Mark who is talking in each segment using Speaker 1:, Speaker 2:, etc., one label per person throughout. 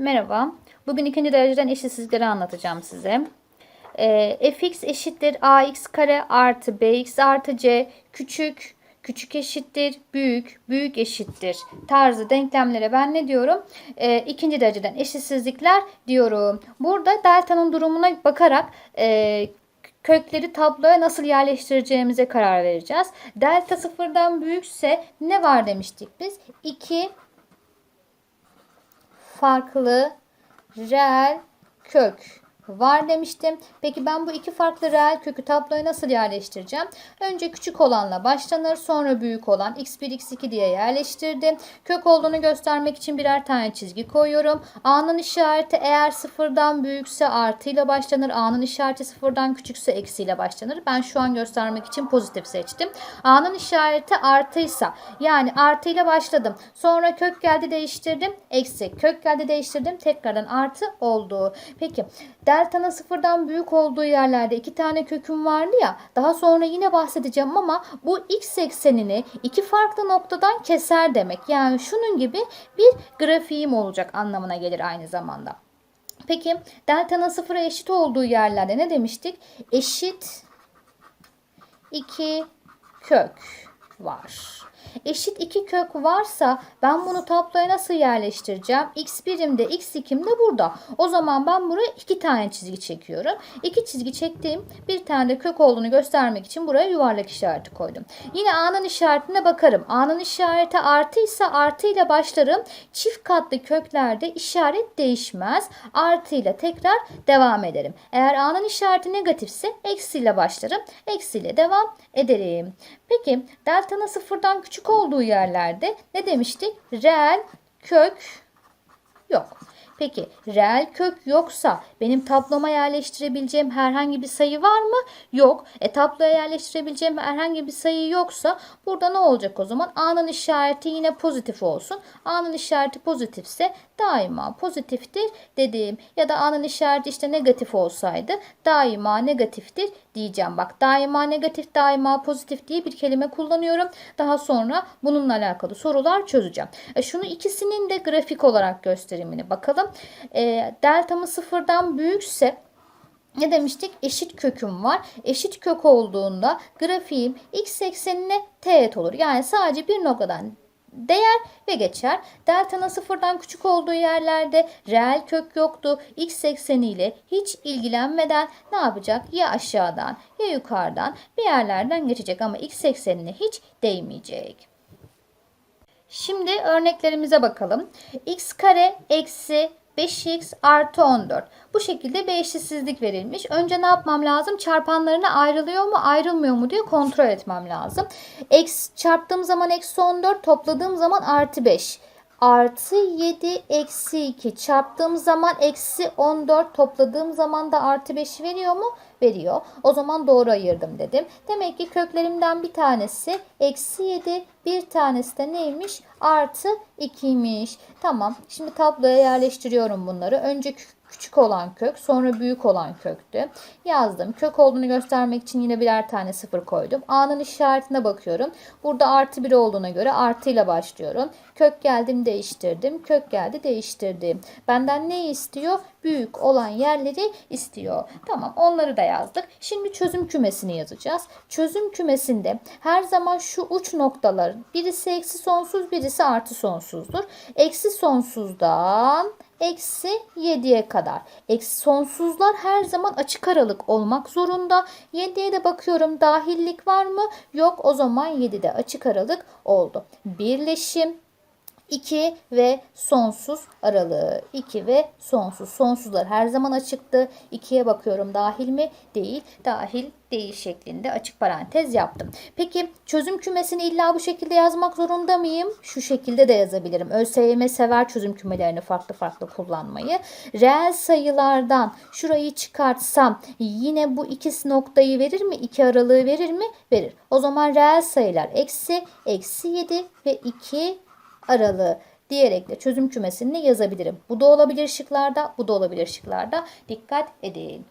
Speaker 1: Merhaba. Bugün ikinci dereceden eşitsizlikleri anlatacağım size. Ee, fx eşittir ax kare artı bx artı c küçük küçük eşittir büyük büyük eşittir tarzı denklemlere ben ne diyorum? Ee, ikinci dereceden eşitsizlikler diyorum. Burada delta'nın durumuna bakarak e, kökleri tabloya nasıl yerleştireceğimize karar vereceğiz. Delta sıfırdan büyükse ne var demiştik biz? 2 farklı reel kök var demiştim. Peki ben bu iki farklı reel kökü tabloya nasıl yerleştireceğim? Önce küçük olanla başlanır. Sonra büyük olan x1 x2 diye yerleştirdim. Kök olduğunu göstermek için birer tane çizgi koyuyorum. A'nın işareti eğer sıfırdan büyükse artıyla başlanır. A'nın işareti sıfırdan küçükse eksiyle başlanır. Ben şu an göstermek için pozitif seçtim. A'nın işareti artıysa yani artıyla başladım. Sonra kök geldi değiştirdim. Eksi. Kök geldi değiştirdim. Tekrardan artı oldu. Peki delta'nın sıfırdan büyük olduğu yerlerde iki tane köküm vardı ya. Daha sonra yine bahsedeceğim ama bu x eksenini iki farklı noktadan keser demek. Yani şunun gibi bir grafiğim olacak anlamına gelir aynı zamanda. Peki delta'nın sıfıra eşit olduğu yerlerde ne demiştik? Eşit 2 kök var. Eşit 2 kök varsa ben bunu tabloya nasıl yerleştireceğim? x birimde x ikim de burada. O zaman ben buraya 2 tane çizgi çekiyorum. 2 çizgi çektiğim bir tane de kök olduğunu göstermek için buraya yuvarlak işareti koydum. Yine a'nın işaretine bakarım. a'nın işareti artıysa artı ile başlarım. Çift katlı köklerde işaret değişmez. Artı ile tekrar devam ederim. Eğer a'nın işareti negatifse eksiyle başlarım. Eksiyle devam ederim. Peki delta'nın sıfırdan küçük olduğu yerlerde ne demiştik? Reel kök yok. Peki reel kök yoksa benim tabloma yerleştirebileceğim herhangi bir sayı var mı? Yok. E tabloya yerleştirebileceğim herhangi bir sayı yoksa burada ne olacak o zaman? A'nın işareti yine pozitif olsun. A'nın işareti pozitifse daima pozitiftir dediğim ya da A'nın işareti işte negatif olsaydı daima negatiftir diyeceğim. Bak daima negatif daima pozitif diye bir kelime kullanıyorum. Daha sonra bununla alakalı sorular çözeceğim. E şunu ikisinin de grafik olarak gösterimini bakalım. E, deltamı sıfırdan büyükse ne demiştik? Eşit köküm var. Eşit kök olduğunda grafiğim x eksenine teğet olur. Yani sadece bir noktadan değer ve geçer. Delta'nın sıfırdan küçük olduğu yerlerde reel kök yoktu. X ekseniyle hiç ilgilenmeden ne yapacak? Ya aşağıdan ya yukarıdan bir yerlerden geçecek ama x eksenine hiç değmeyecek. Şimdi örneklerimize bakalım. x kare eksi 5x artı 14. Bu şekilde bir eşitsizlik verilmiş. Önce ne yapmam lazım? Çarpanlarına ayrılıyor mu ayrılmıyor mu diye kontrol etmem lazım. X çarptığım zaman eksi 14 topladığım zaman artı 5 artı 7 eksi 2 çarptığım zaman eksi 14 topladığım zaman da artı 5 veriyor mu? Veriyor. O zaman doğru ayırdım dedim. Demek ki köklerimden bir tanesi eksi 7 bir tanesi de neymiş? Artı 2'ymiş. Tamam. Şimdi tabloya yerleştiriyorum bunları. Önce küçük olan kök sonra büyük olan köktü. Yazdım. Kök olduğunu göstermek için yine birer tane sıfır koydum. A'nın işaretine bakıyorum. Burada artı 1 olduğuna göre artıyla başlıyorum. Kök geldim değiştirdim. Kök geldi değiştirdim. Benden ne istiyor? Büyük olan yerleri istiyor. Tamam onları da yazdık. Şimdi çözüm kümesini yazacağız. Çözüm kümesinde her zaman şu uç noktalar birisi eksi sonsuz birisi artı sonsuzdur. Eksi sonsuzdan eksi 7'ye kadar. Eksi sonsuzlar her zaman açık aralık olmak zorunda. 7'ye de bakıyorum dahillik var mı? Yok o zaman 7'de açık aralık oldu. Birleşim 2 ve sonsuz aralığı. 2 ve sonsuz. Sonsuzlar her zaman açıktı. 2'ye bakıyorum dahil mi? Değil. Dahil değil şeklinde açık parantez yaptım. Peki çözüm kümesini illa bu şekilde yazmak zorunda mıyım? Şu şekilde de yazabilirim. ÖSYM sever çözüm kümelerini farklı farklı kullanmayı. Reel sayılardan şurayı çıkartsam yine bu ikisi noktayı verir mi? İki aralığı verir mi? Verir. O zaman reel sayılar eksi, eksi 7 ve 2 aralığı diyerek de çözüm kümesini yazabilirim. Bu da olabilir şıklarda, bu da olabilir şıklarda. Dikkat edin.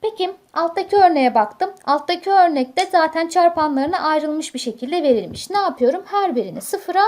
Speaker 1: Peki alttaki örneğe baktım. Alttaki örnekte zaten çarpanlarına ayrılmış bir şekilde verilmiş. Ne yapıyorum? Her birini sıfıra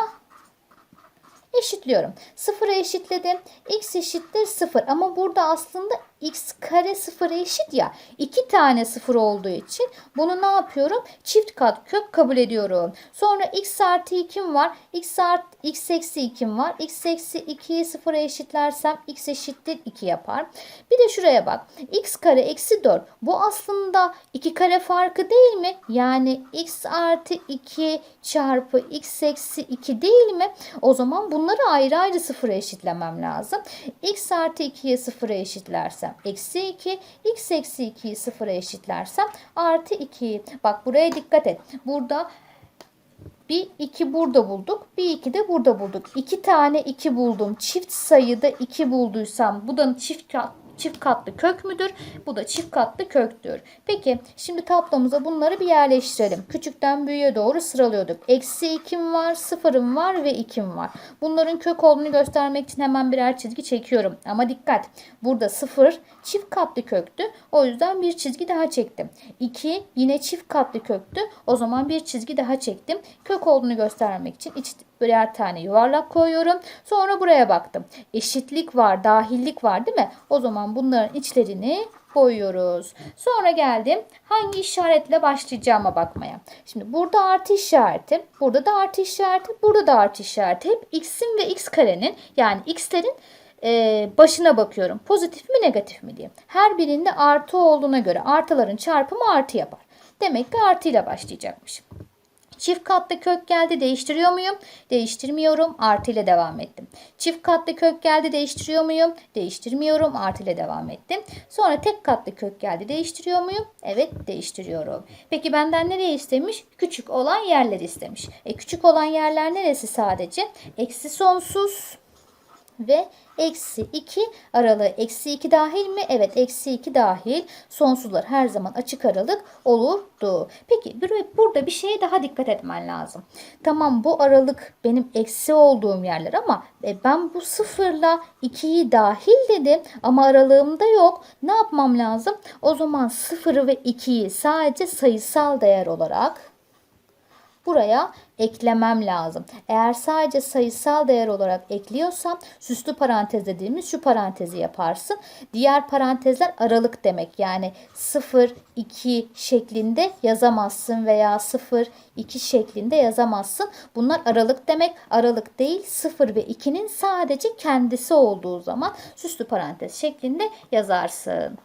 Speaker 1: Eşitliyorum. Sıfıra eşitledim. X eşittir 0 ama burada aslında x kare sıfıra eşit ya. iki tane sıfır olduğu için bunu ne yapıyorum? Çift kat kök kabul ediyorum. Sonra x artı 2'm var. x artı x eksi 2'm var. x eksi 2'yi sıfıra eşitlersem x eşittir 2 yapar. Bir de şuraya bak. x kare eksi 4. Bu aslında 2 kare farkı değil mi? Yani x artı 2 çarpı x eksi 2 değil mi? O zaman bunları ayrı ayrı sıfıra eşitlemem lazım. x artı 2'yi sıfıra eşitlersem eksi 2, x eksi 2'yi sıfıra eşitlersem artı 2. Bak buraya dikkat et. Burada bir 2 burada bulduk. Bir 2 de burada bulduk. 2 tane 2 buldum. Çift sayıda 2 bulduysam bu da çift çift katlı kök müdür? Bu da çift katlı köktür. Peki şimdi tablomuza bunları bir yerleştirelim. Küçükten büyüğe doğru sıralıyorduk. Eksi 2'm var, sıfırım var ve 2'm var. Bunların kök olduğunu göstermek için hemen birer çizgi çekiyorum. Ama dikkat burada sıfır çift katlı köktü. O yüzden bir çizgi daha çektim. 2 yine çift katlı köktü. O zaman bir çizgi daha çektim. Kök olduğunu göstermek için iç birer tane yuvarlak koyuyorum. Sonra buraya baktım. Eşitlik var, dahillik var değil mi? O zaman bunların içlerini koyuyoruz. Sonra geldim hangi işaretle başlayacağıma bakmaya. Şimdi burada artı işareti, burada da artı işareti, burada da artı işareti. Hep x'in ve x karenin yani x'lerin e, başına bakıyorum. Pozitif mi negatif mi diye. Her birinde artı olduğuna göre artıların çarpımı artı yapar. Demek ki artıyla başlayacakmışım. Çift katlı kök geldi değiştiriyor muyum? Değiştirmiyorum. Artı ile devam ettim. Çift katlı kök geldi değiştiriyor muyum? Değiştirmiyorum. Artı ile devam ettim. Sonra tek katlı kök geldi değiştiriyor muyum? Evet değiştiriyorum. Peki benden nereye istemiş? Küçük olan yerleri istemiş. E küçük olan yerler neresi sadece? Eksi sonsuz ve eksi 2 aralığı eksi 2 dahil mi? Evet eksi 2 dahil. Sonsuzlar her zaman açık aralık olurdu. Peki burada bir şeye daha dikkat etmen lazım. Tamam bu aralık benim eksi olduğum yerler ama e, ben bu sıfırla 2'yi dahil dedim ama aralığımda yok. Ne yapmam lazım? O zaman sıfırı ve 2'yi sadece sayısal değer olarak buraya eklemem lazım. Eğer sadece sayısal değer olarak ekliyorsam süslü parantez dediğimiz şu parantezi yaparsın. Diğer parantezler aralık demek. Yani 0, 2 şeklinde yazamazsın veya 0, 2 şeklinde yazamazsın. Bunlar aralık demek. Aralık değil 0 ve 2'nin sadece kendisi olduğu zaman süslü parantez şeklinde yazarsın.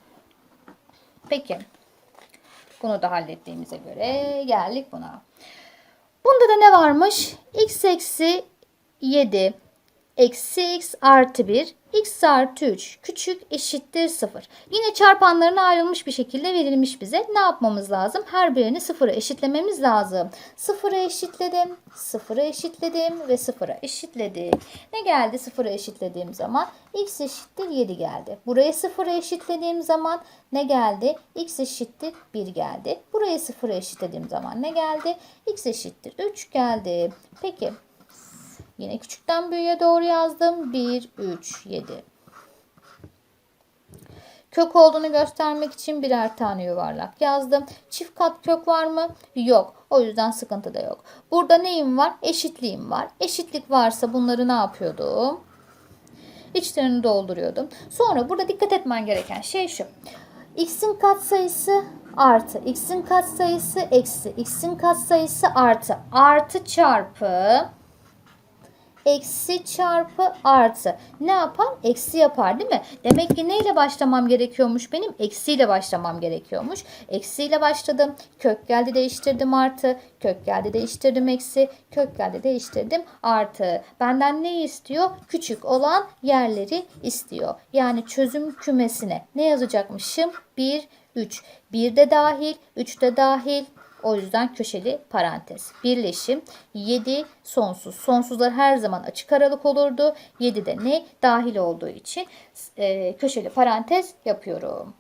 Speaker 1: Peki. Bunu da hallettiğimize göre geldik buna. Bunda da ne varmış? x eksi 7 eksi x artı 1 x artı 3 küçük eşittir 0. Yine çarpanlarına ayrılmış bir şekilde verilmiş bize. Ne yapmamız lazım? Her birini sıfıra eşitlememiz lazım. Sıfıra eşitledim, sıfıra eşitledim ve sıfıra eşitledik. Ne geldi sıfıra eşitlediğim zaman? x eşittir 7 geldi. Buraya sıfıra eşitlediğim zaman ne geldi? x eşittir 1 geldi. Buraya sıfıra eşitlediğim zaman ne geldi? x eşittir 3 geldi. Peki Yine küçükten büyüğe doğru yazdım. 1, 3, 7. Kök olduğunu göstermek için birer tane yuvarlak yazdım. Çift kat kök var mı? Yok. O yüzden sıkıntı da yok. Burada neyim var? Eşitliğim var. Eşitlik varsa bunları ne yapıyordum? İçlerini dolduruyordum. Sonra burada dikkat etmen gereken şey şu. X'in katsayısı artı x'in katsayısı eksi x'in katsayısı artı artı çarpı eksi çarpı artı. Ne yapar? Eksi yapar değil mi? Demek ki neyle başlamam gerekiyormuş benim? Eksiyle başlamam gerekiyormuş. Eksiyle başladım. Kök geldi değiştirdim artı. Kök geldi değiştirdim eksi. Kök geldi değiştirdim artı. Benden ne istiyor? Küçük olan yerleri istiyor. Yani çözüm kümesine ne yazacakmışım? 1, 3. 1 de dahil, 3 de dahil, o yüzden köşeli parantez. Birleşim 7 sonsuz. Sonsuzlar her zaman açık aralık olurdu. 7 de ne? Dahil olduğu için e, köşeli parantez yapıyorum.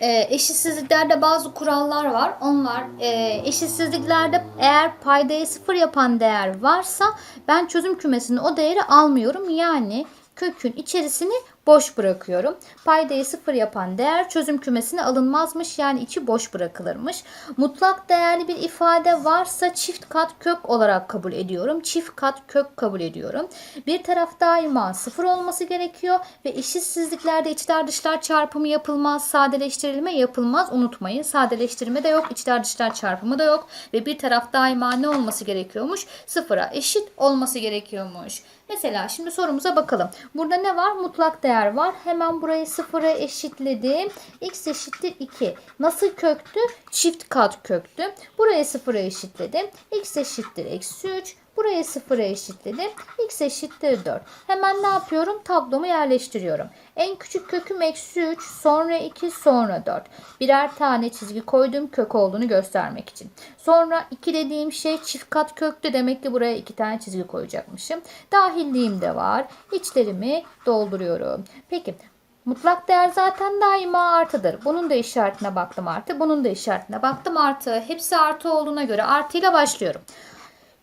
Speaker 1: E, eşitsizliklerde bazı kurallar var. Onlar e, eşitsizliklerde eğer paydayı sıfır yapan değer varsa ben çözüm kümesinin o değeri almıyorum. Yani kökün içerisini boş bırakıyorum. Paydayı sıfır yapan değer çözüm kümesine alınmazmış. Yani içi boş bırakılırmış. Mutlak değerli bir ifade varsa çift kat kök olarak kabul ediyorum. Çift kat kök kabul ediyorum. Bir taraf daima sıfır olması gerekiyor ve eşitsizliklerde içler dışlar çarpımı yapılmaz. Sadeleştirilme yapılmaz. Unutmayın. Sadeleştirme de yok. içler dışlar çarpımı da yok. Ve bir taraf daima ne olması gerekiyormuş? Sıfıra eşit olması gerekiyormuş. Mesela şimdi sorumuza bakalım. Burada ne var? Mutlak değer var. Hemen burayı sıfıra eşitledim. x eşittir 2. Nasıl köktü? Çift kat köktü. Burayı sıfıra eşitledim. x eşittir eksi 3. Burayı sıfıra eşitledim. x eşittir 4. Hemen ne yapıyorum? Tablomu yerleştiriyorum. En küçük köküm eksi 3, sonra 2, sonra 4. Birer tane çizgi koydum kök olduğunu göstermek için. Sonra 2 dediğim şey çift kat köktü. Demek ki buraya 2 tane çizgi koyacakmışım. Dahilliğim de var. İçlerimi dolduruyorum. Peki Mutlak değer zaten daima artıdır. Bunun da işaretine baktım artı. Bunun da işaretine baktım artı. Hepsi artı olduğuna göre artıyla başlıyorum.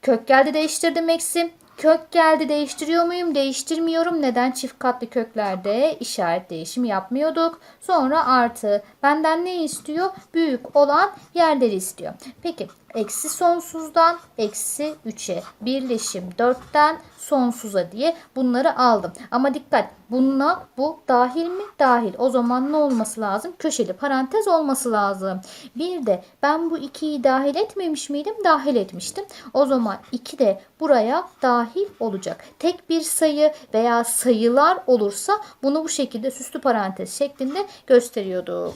Speaker 1: Kök geldi değiştirdim eksi. Kök geldi değiştiriyor muyum? Değiştirmiyorum. Neden? Çift katlı köklerde işaret değişimi yapmıyorduk. Sonra artı. Benden ne istiyor? Büyük olan yerleri istiyor. Peki eksi sonsuzdan eksi 3'e birleşim 4'ten sonsuza diye bunları aldım. Ama dikkat bununla bu dahil mi? Dahil. O zaman ne olması lazım? Köşeli parantez olması lazım. Bir de ben bu 2'yi dahil etmemiş miydim? Dahil etmiştim. O zaman 2 de buraya dahil olacak. Tek bir sayı veya sayılar olursa bunu bu şekilde süslü parantez şeklinde gösteriyorduk.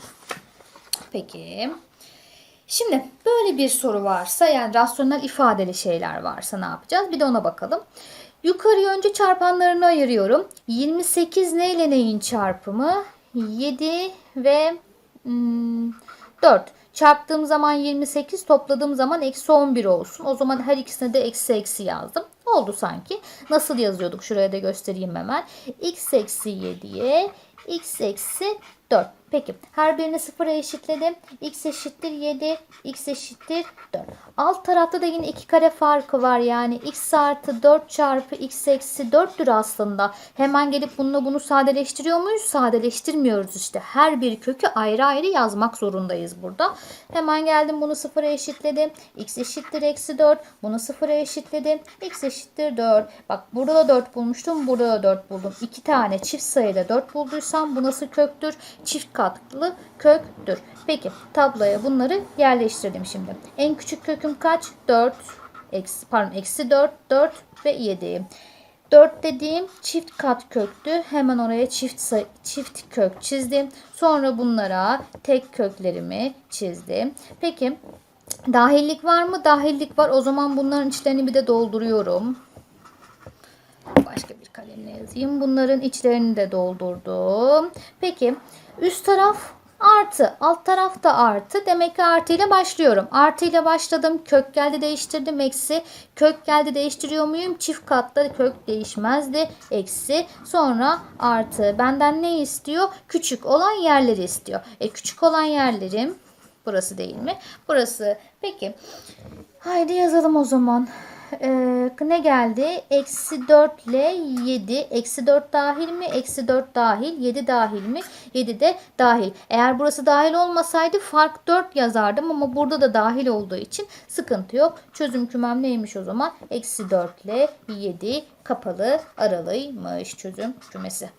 Speaker 1: Peki. Şimdi böyle bir soru varsa yani rasyonel ifadeli şeyler varsa ne yapacağız? Bir de ona bakalım. Yukarıya önce çarpanlarını ayırıyorum. 28 ne ile neyin çarpımı? 7 ve hmm, 4. Çarptığım zaman 28 topladığım zaman eksi 11 olsun. O zaman her ikisine de eksi eksi yazdım. Oldu sanki. Nasıl yazıyorduk? Şuraya da göstereyim hemen. x eksi 7'ye x eksi 4. Peki her birini sıfıra eşitledim. x eşittir 7, x eşittir 4. Alt tarafta da yine iki kare farkı var. Yani x artı 4 çarpı x eksi 4'tür aslında. Hemen gelip bununla bunu sadeleştiriyor muyuz? Sadeleştirmiyoruz işte. Her bir kökü ayrı ayrı yazmak zorundayız burada. Hemen geldim bunu sıfıra eşitledim. x eşittir eksi 4. Bunu sıfıra eşitledim. x eşittir 4. Bak burada da 4 bulmuştum. Burada da 4 buldum. İki tane çift sayıda 4 bulduysam bu nasıl köktür? Çift katlı köktür. Peki tabloya bunları yerleştirdim şimdi. En küçük köküm kaç? 4. Eksi, pardon eksi 4, 4 ve 7. 4 dediğim çift kat köktü. Hemen oraya çift çift kök çizdim. Sonra bunlara tek köklerimi çizdim. Peki dahillik var mı? Dahillik var. O zaman bunların içlerini bir de dolduruyorum. Başka bir kalemle yazayım. Bunların içlerini de doldurdum. Peki üst taraf artı. Alt taraf da artı. Demek ki artı ile başlıyorum. Artı ile başladım. Kök geldi değiştirdim. Eksi. Kök geldi değiştiriyor muyum? Çift katta kök değişmezdi. Eksi. Sonra artı. Benden ne istiyor? Küçük olan yerleri istiyor. E küçük olan yerlerim burası değil mi? Burası. Peki. Haydi yazalım o zaman e, ne geldi? Eksi 4 ile 7. Eksi 4 dahil mi? Eksi 4 dahil. 7 dahil mi? 7 de dahil. Eğer burası dahil olmasaydı fark 4 yazardım ama burada da dahil olduğu için sıkıntı yok. Çözüm kümem neymiş o zaman? Eksi 4 ile 7 kapalı aralıymış çözüm kümesi.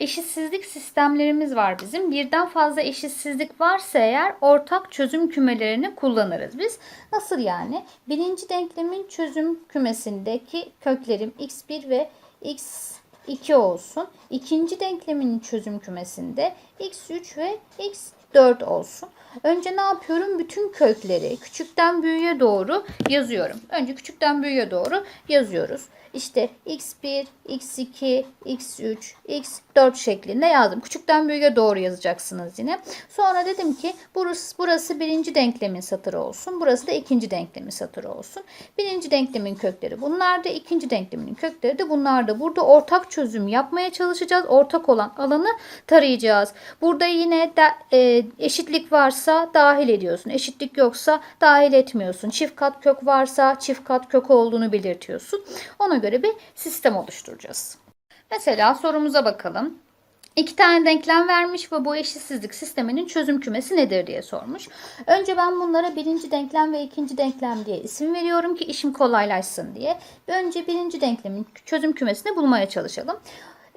Speaker 1: Eşitsizlik sistemlerimiz var bizim. Birden fazla eşitsizlik varsa eğer ortak çözüm kümelerini kullanırız biz. Nasıl yani? Birinci denklemin çözüm kümesindeki köklerim x1 ve x2 olsun. İkinci denklemin çözüm kümesinde x3 ve x4 olsun. Önce ne yapıyorum? Bütün kökleri küçükten büyüğe doğru yazıyorum. Önce küçükten büyüğe doğru yazıyoruz. İşte x1, x2, x3, x4 şeklinde yazdım. Küçükten büyüğe doğru yazacaksınız yine. Sonra dedim ki burası, burası birinci denklemin satırı olsun. Burası da ikinci denklemin satırı olsun. Birinci denklemin kökleri bunlar da ikinci denklemin kökleri de bunlar da. Burada ortak çözüm yapmaya çalışacağız. Ortak olan alanı tarayacağız. Burada yine de, e, eşitlik varsa dahil ediyorsun. Eşitlik yoksa dahil etmiyorsun. Çift kat kök varsa çift kat kök olduğunu belirtiyorsun. Ona göre bir sistem oluşturacağız. Mesela sorumuza bakalım. İki tane denklem vermiş ve bu eşitsizlik sisteminin çözüm kümesi nedir diye sormuş. Önce ben bunlara birinci denklem ve ikinci denklem diye isim veriyorum ki işim kolaylaşsın diye. Önce birinci denklemin çözüm kümesini bulmaya çalışalım.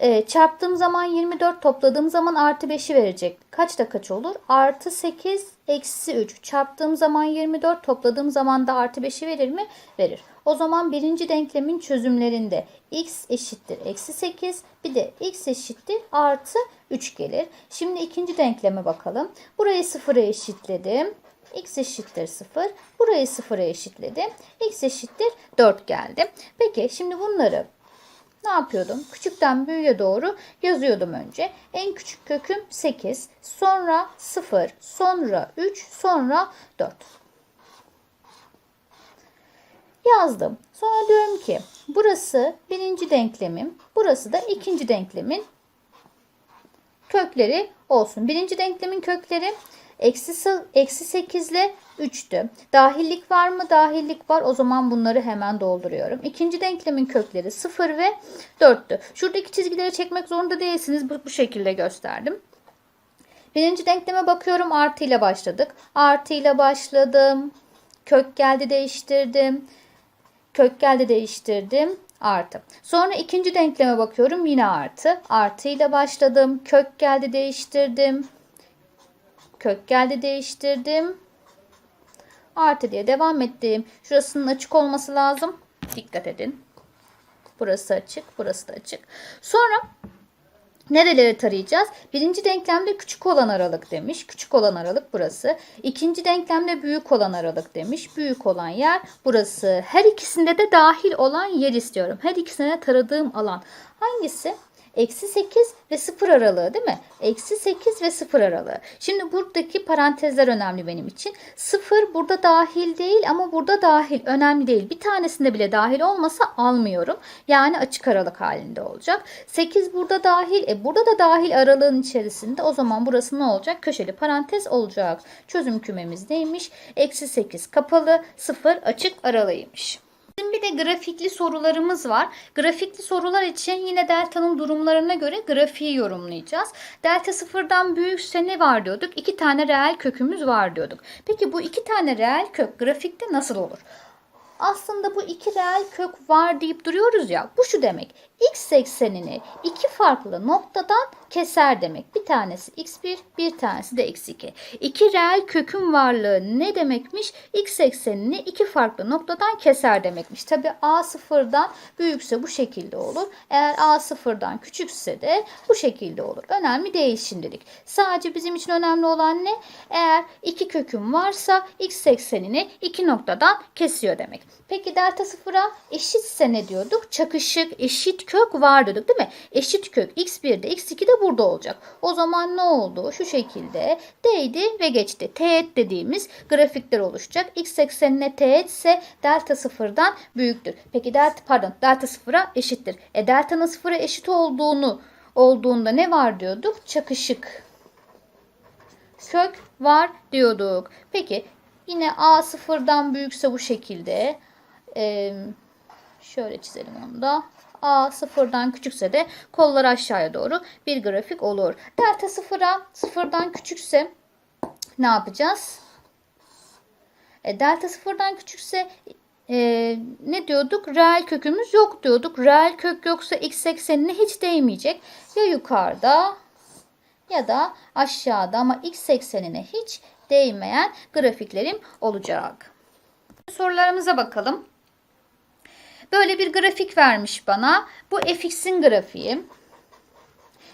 Speaker 1: Ee, çarptığım zaman 24 topladığım zaman artı 5'i verecek. Kaçta kaç olur? Artı 8 eksi 3. Çarptığım zaman 24 topladığım zaman da artı 5'i verir mi? Verir. O zaman birinci denklemin çözümlerinde x eşittir eksi 8 bir de x eşittir artı 3 gelir. Şimdi ikinci denkleme bakalım. Burayı sıfıra eşitledim. x eşittir 0. Burayı sıfıra eşitledim. x eşittir 4 geldi. Peki şimdi bunları ne yapıyordum? Küçükten büyüğe doğru yazıyordum önce. En küçük köküm 8, sonra 0, sonra 3, sonra 4. Yazdım. Sonra diyorum ki burası birinci denklemim, burası da ikinci denklemin kökleri olsun. Birinci denklemin kökleri eksi, sı- eksi 8 ile 3'tü. Dahillik var mı? Dahillik var. O zaman bunları hemen dolduruyorum. İkinci denklemin kökleri 0 ve 4'tü. Şuradaki çizgileri çekmek zorunda değilsiniz. Bu, bu şekilde gösterdim. Birinci denkleme bakıyorum. Artı ile başladık. Artı ile başladım. Kök geldi değiştirdim. Kök geldi değiştirdim. Artı. Sonra ikinci denkleme bakıyorum. Yine artı. Artı ile başladım. Kök geldi değiştirdim. Kök geldi değiştirdim. Artı diye devam ettim. Şurasının açık olması lazım. Dikkat edin. Burası açık. Burası da açık. Sonra Nereleri tarayacağız? Birinci denklemde küçük olan aralık demiş. Küçük olan aralık burası. İkinci denklemde büyük olan aralık demiş. Büyük olan yer burası. Her ikisinde de dahil olan yer istiyorum. Her ikisine taradığım alan. Hangisi? Eksi 8 ve 0 aralığı değil mi? Eksi 8 ve 0 aralığı. Şimdi buradaki parantezler önemli benim için. 0 burada dahil değil ama burada dahil. Önemli değil. Bir tanesinde bile dahil olmasa almıyorum. Yani açık aralık halinde olacak. 8 burada dahil. E burada da dahil aralığın içerisinde. O zaman burası ne olacak? Köşeli parantez olacak. Çözüm kümemiz neymiş? Eksi 8 kapalı, 0 açık aralığıymış. Bizim bir de grafikli sorularımız var. Grafikli sorular için yine delta'nın durumlarına göre grafiği yorumlayacağız. Delta sıfırdan büyükse ne var diyorduk? İki tane reel kökümüz var diyorduk. Peki bu iki tane reel kök grafikte nasıl olur? Aslında bu iki reel kök var deyip duruyoruz ya. Bu şu demek. X eksenini iki farklı noktadan keser demek. Bir tanesi x1, bir tanesi de x2. İki reel kökün varlığı ne demekmiş? X eksenini iki farklı noktadan keser demekmiş. Tabi a sıfırdan büyükse bu şekilde olur. Eğer a sıfırdan küçükse de bu şekilde olur. Önemli değil şimdilik. Sadece bizim için önemli olan ne? Eğer iki kökün varsa x eksenini iki noktadan kesiyor demek. Peki delta sıfıra eşitse ne diyorduk? Çakışık eşit kök var diyorduk değil mi? Eşit kök x1'de x2 de burada olacak. O zaman ne oldu? Şu şekilde değdi ve geçti. Teğet dediğimiz grafikler oluşacak. X eksenine teğet ise delta sıfırdan büyüktür. Peki delta pardon delta sıfıra eşittir. E delta'nın sıfıra eşit olduğunu olduğunda ne var diyorduk? Çakışık kök var diyorduk. Peki yine a sıfırdan büyükse bu şekilde Ee, şöyle çizelim onu da. A sıfırdan küçükse de kollar aşağıya doğru bir grafik olur. Delta sıfıra sıfırdan küçükse ne yapacağız? E, delta sıfırdan küçükse e, ne diyorduk? Reel kökümüz yok diyorduk. Reel kök yoksa x eksenine hiç değmeyecek. Ya yukarıda ya da aşağıda ama x eksenine hiç değmeyen grafiklerim olacak. Sorularımıza bakalım. Böyle bir grafik vermiş bana. Bu fx'in grafiği.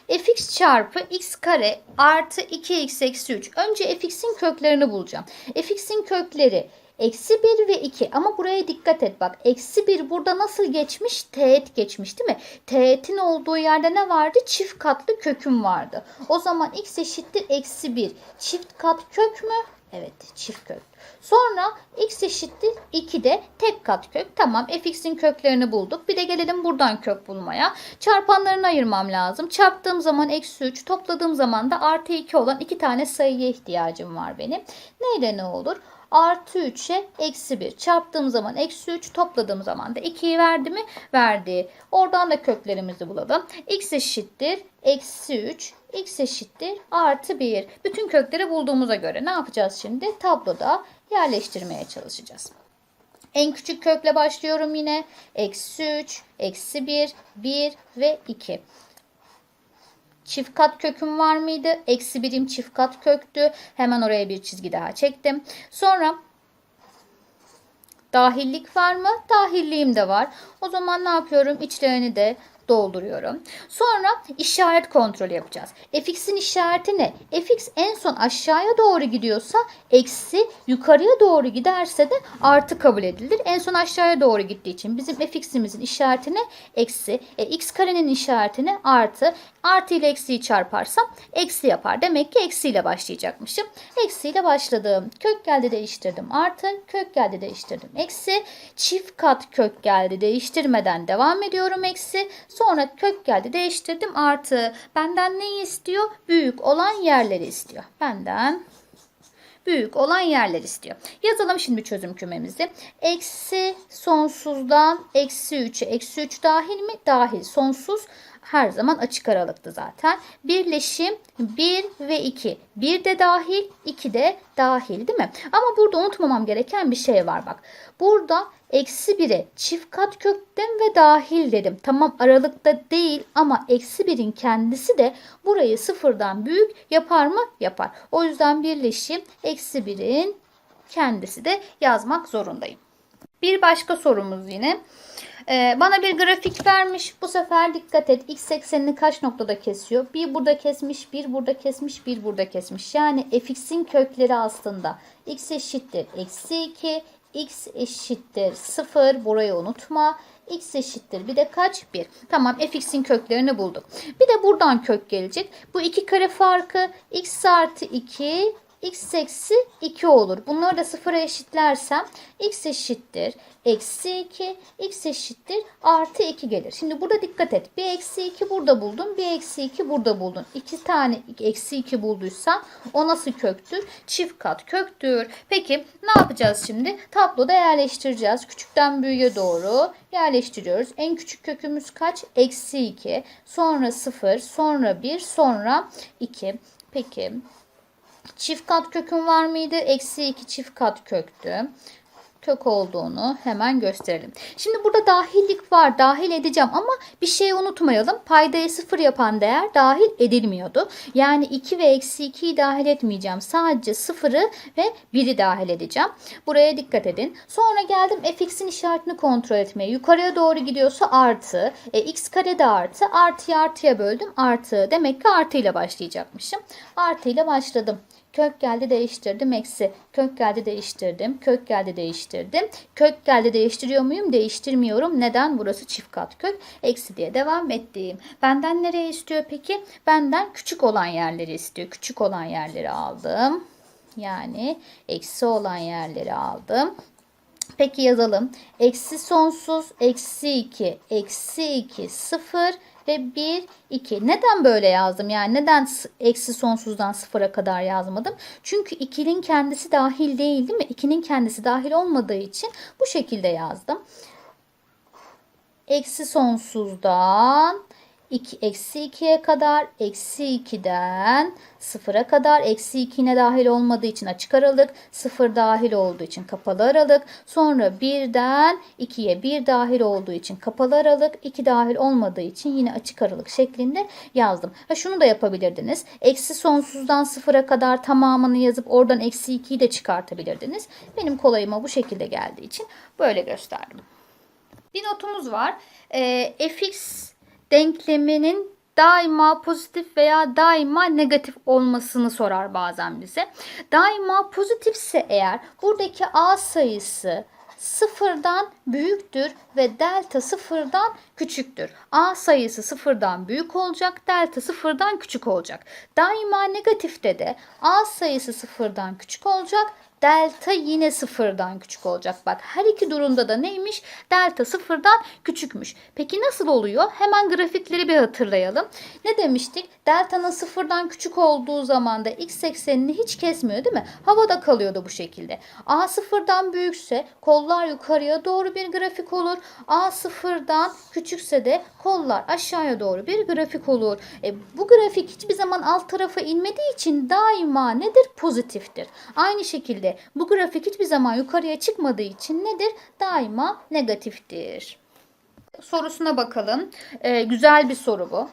Speaker 1: fx çarpı x kare artı 2x eksi 3. Önce fx'in köklerini bulacağım. fx'in kökleri eksi 1 ve 2 ama buraya dikkat et bak. Eksi 1 burada nasıl geçmiş? Teğet geçmiş değil mi? Teğetin olduğu yerde ne vardı? Çift katlı köküm vardı. O zaman x eşittir eksi 1. Çift kat kök mü? Evet çift kök. Sonra x eşittir 2 de tek kat kök. Tamam fx'in köklerini bulduk. Bir de gelelim buradan kök bulmaya. Çarpanlarını ayırmam lazım. Çarptığım zaman eksi 3 topladığım zaman da artı 2 olan iki tane sayıya ihtiyacım var benim. Neyle ne olur? Artı 3'e eksi 1. Çarptığım zaman eksi 3. Topladığım zaman da 2'yi verdi mi? Verdi. Oradan da köklerimizi bulalım. x eşittir. Eksi 3. x eşittir. Artı 1. Bütün kökleri bulduğumuza göre ne yapacağız şimdi? Tabloda yerleştirmeye çalışacağız. En küçük kökle başlıyorum yine. Eksi 3, eksi 1, 1 ve 2. Çift kat köküm var mıydı? Eksi birim çift kat köktü. Hemen oraya bir çizgi daha çektim. Sonra dahillik var mı? Dahilliğim de var. O zaman ne yapıyorum? İçlerini de dolduruyorum. Sonra işaret kontrolü yapacağız. fx'in işareti ne? fx en son aşağıya doğru gidiyorsa eksi yukarıya doğru giderse de artı kabul edilir. En son aşağıya doğru gittiği için bizim fx'imizin işareti ne? Eksi. E, x karenin işareti ne? Artı. Artı ile eksiyi çarparsam eksi yapar. Demek ki eksiyle başlayacakmışım. Eksiyle başladım. Kök geldi değiştirdim. Artı. Kök geldi değiştirdim. Eksi. Çift kat kök geldi değiştirmeden devam ediyorum. Eksi. Sonra kök geldi değiştirdim. Artı. Benden neyi istiyor? Büyük olan yerleri istiyor. Benden büyük olan yerler istiyor. Yazalım şimdi çözüm kümemizi. Eksi sonsuzdan eksi 3'e eksi 3 dahil mi? Dahil. Sonsuz her zaman açık aralıktı zaten. Birleşim 1 ve 2. 1 de dahil, 2 de dahil değil mi? Ama burada unutmamam gereken bir şey var bak. Burada eksi 1'e çift kat kökten ve dahil dedim. Tamam aralıkta değil ama eksi 1'in kendisi de burayı sıfırdan büyük yapar mı? Yapar. O yüzden birleşim eksi 1'in kendisi de yazmak zorundayım. Bir başka sorumuz yine. Ee, bana bir grafik vermiş. Bu sefer dikkat et. X eksenini kaç noktada kesiyor? Bir burada kesmiş, bir burada kesmiş, bir burada kesmiş. Yani fx'in kökleri aslında x eşittir eksi 2, x eşittir 0. Burayı unutma. x eşittir bir de kaç? 1. Tamam fx'in köklerini bulduk. Bir de buradan kök gelecek. Bu iki kare farkı x artı 2 x eksi 2 olur. Bunları da sıfıra eşitlersem x eşittir eksi 2 x eşittir artı 2 gelir. Şimdi burada dikkat et. Bir eksi 2 burada buldum. Bir eksi 2 burada buldun. İki tane eksi 2 bulduysan o nasıl köktür? Çift kat köktür. Peki ne yapacağız şimdi? Tabloda yerleştireceğiz. Küçükten büyüğe doğru yerleştiriyoruz. En küçük kökümüz kaç? Eksi 2. Sonra 0. Sonra 1. Sonra 2. Peki Çift kat köküm var mıydı? Eksi 2 çift kat köktü. Kök olduğunu hemen gösterelim. Şimdi burada dahillik var. Dahil edeceğim ama bir şey unutmayalım. Paydayı sıfır yapan değer dahil edilmiyordu. Yani 2 ve eksi 2'yi dahil etmeyeceğim. Sadece sıfırı ve 1'i dahil edeceğim. Buraya dikkat edin. Sonra geldim fx'in işaretini kontrol etmeye. Yukarıya doğru gidiyorsa artı. E, x kare de artı. Artıyı artıya böldüm. Artı. Demek ki artı ile başlayacakmışım. Artı ile başladım. Kök geldi değiştirdim eksi. Kök geldi değiştirdim. Kök geldi değiştirdim. Kök geldi değiştiriyor muyum? Değiştirmiyorum. Neden? Burası çift kat kök. Eksi diye devam ettiğim. Benden nereye istiyor peki? Benden küçük olan yerleri istiyor. Küçük olan yerleri aldım. Yani eksi olan yerleri aldım. Peki yazalım. Eksi sonsuz, eksi 2, eksi 2, 0 ve 1, 2. Neden böyle yazdım? Yani neden eksi sonsuzdan sıfıra kadar yazmadım? Çünkü 2'nin kendisi dahil değil değil mi? 2'nin kendisi dahil olmadığı için bu şekilde yazdım. Eksi sonsuzdan 2, eksi 2'ye kadar eksi 2'den 0'a kadar eksi 2 yine dahil olmadığı için açık aralık 0 dahil olduğu için kapalı aralık sonra 1'den 2'ye 1 dahil olduğu için kapalı aralık 2 dahil olmadığı için yine açık aralık şeklinde yazdım. Ha şunu da yapabilirdiniz. Eksi sonsuzdan 0'a kadar tamamını yazıp oradan eksi 2'yi de çıkartabilirdiniz. Benim kolayıma bu şekilde geldiği için böyle gösterdim. Bir notumuz var. E, fx denkleminin daima pozitif veya daima negatif olmasını sorar bazen bize. Daima pozitifse eğer buradaki a sayısı sıfırdan büyüktür ve delta sıfırdan küçüktür. A sayısı sıfırdan büyük olacak, delta sıfırdan küçük olacak. Daima negatifte de A sayısı sıfırdan küçük olacak, delta yine sıfırdan küçük olacak. Bak her iki durumda da neymiş? Delta sıfırdan küçükmüş. Peki nasıl oluyor? Hemen grafikleri bir hatırlayalım. Ne demiştik? Delta'nın sıfırdan küçük olduğu zaman da x eksenini hiç kesmiyor değil mi? Havada kalıyordu bu şekilde. A sıfırdan büyükse kollar yukarıya doğru bir grafik olur. A sıfırdan küçükse de kollar aşağıya doğru bir grafik olur. E, bu grafik hiçbir zaman alt tarafa inmediği için daima nedir? Pozitiftir. Aynı şekilde bu grafik hiçbir zaman yukarıya çıkmadığı için nedir? Daima negatiftir. Sorusuna bakalım. Ee, güzel bir soru bu.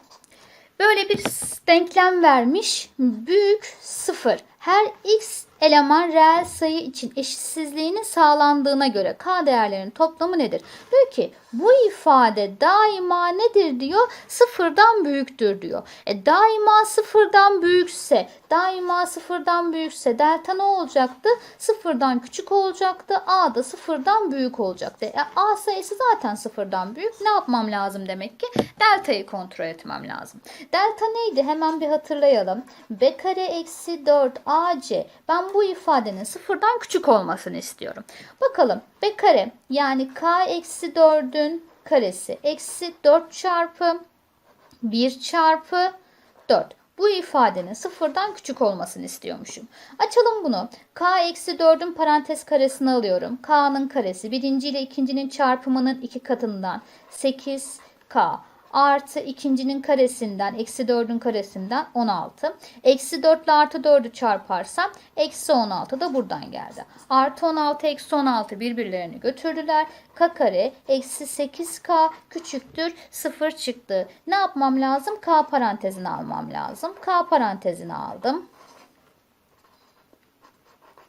Speaker 1: Böyle bir denklem vermiş. Büyük sıfır. Her x eleman reel sayı için eşitsizliğinin sağlandığına göre k değerlerinin toplamı nedir? Diyor ki bu ifade daima nedir diyor? Sıfırdan büyüktür diyor. E daima sıfırdan büyükse, daima sıfırdan büyükse delta ne olacaktı? Sıfırdan küçük olacaktı. A da sıfırdan büyük olacaktı. E, A sayısı zaten sıfırdan büyük. Ne yapmam lazım demek ki? Delta'yı kontrol etmem lazım. Delta neydi? Hemen bir hatırlayalım. B kare eksi 4 AC. Ben bu ifadenin sıfırdan küçük olmasını istiyorum. Bakalım B kare yani K eksi 4'ün karesi eksi 4 çarpı 1 çarpı 4. Bu ifadenin sıfırdan küçük olmasını istiyormuşum. Açalım bunu. K eksi 4'ün parantez karesini alıyorum. K'nın karesi birinci ile ikincinin çarpımının iki katından 8K artı ikincinin karesinden eksi 4'ün karesinden 16. Eksi 4 ile artı 4'ü çarparsam eksi 16 da buradan geldi. Artı 16 eksi 16 birbirlerini götürdüler. K kare eksi 8K küçüktür 0 çıktı. Ne yapmam lazım? K parantezini almam lazım. K parantezini aldım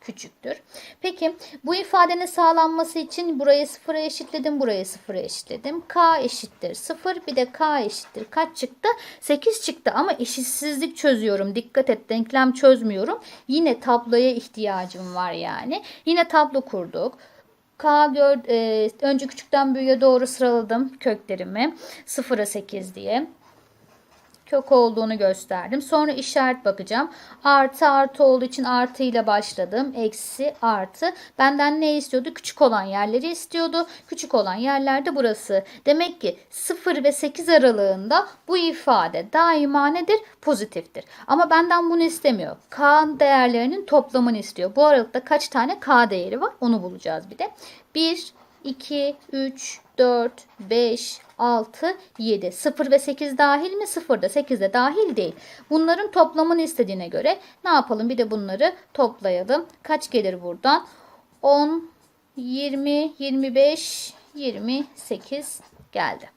Speaker 1: küçüktür. Peki bu ifadenin sağlanması için burayı sıfıra eşitledim, burayı sıfıra eşitledim. K eşittir 0 bir de K eşittir kaç çıktı? 8 çıktı ama eşitsizlik çözüyorum. Dikkat et denklem çözmüyorum. Yine tabloya ihtiyacım var yani. Yine tablo kurduk. K gör, e, önce küçükten büyüğe doğru sıraladım köklerimi. 0'a 8 diye kök olduğunu gösterdim. Sonra işaret bakacağım. Artı artı olduğu için artı ile başladım. Eksi artı. Benden ne istiyordu? Küçük olan yerleri istiyordu. Küçük olan yerlerde burası. Demek ki 0 ve 8 aralığında bu ifade daima nedir? Pozitiftir. Ama benden bunu istemiyor. K değerlerinin toplamını istiyor. Bu aralıkta kaç tane K değeri var? Onu bulacağız bir de. 1, 2, 3, 4, 5, 6, 7. 0 ve 8 dahil mi? 0 da 8 de dahil değil. Bunların toplamını istediğine göre ne yapalım? Bir de bunları toplayalım. Kaç gelir buradan? 10, 20, 25, 28 geldi.